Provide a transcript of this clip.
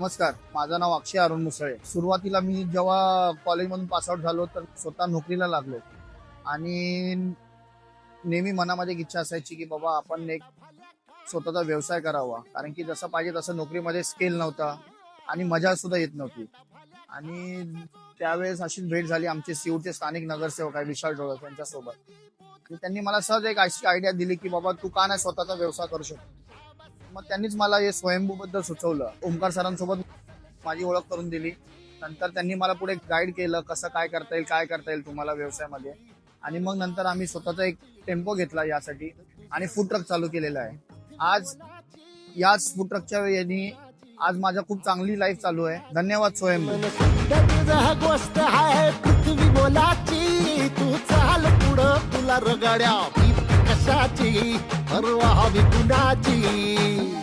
नमस्कार माझं नाव अक्षय अरुण मुसळे. सुरुवातीला मी जेव्हा कॉलेजमधून पासआउट झालो तर स्वतः नोकरीला लागलो. आणि नेहमी मनामध्ये इच्छा असायची की बाबा आपण एक स्वतःचा व्यवसाय करावा. कारण की जसं पाहिजे तसं नोकरीमध्ये स्केल नव्हता आणि मजा सुद्धा येत नव्हती. आणि त्यावेळेस अशीच भेट झाली आमचे सिऊरचे स्थानिक नगरसेवक आहे विशाल डोळस यांच्यासोबत. त्यांनी मला सहज एक अशी आयडिया दिली की बाबा तू का नाही स्वतःचा व्यवसाय करू शकतो? मग त्यांनीच मला हे स्वयंभू बद्दल सुचवलं. ओंकार सरांसोबत माझी ओळख करून दिली. नंतर त्यांनी मला पुढे गाईड केलं कसं काय करता येईल काय करता येईल तुम्हाला व्यवसायामध्ये. आणि मग नंतर आम्ही स्वतःचा एक टेम्पो घेतला यासाठी आणि फूड ट्रक चालू केलेला आहे. आज याच फूड ट्रकच्या यांनी आज माझ्या खूप चांगली लाईफ चालू आहे. धन्यवाद स्वयंभू तुझा गोष्ट आहे पृथ्वी बोलाची. तू चाल पुढं तुला रगाड्या. कशाची? परवा हवी कुणाची?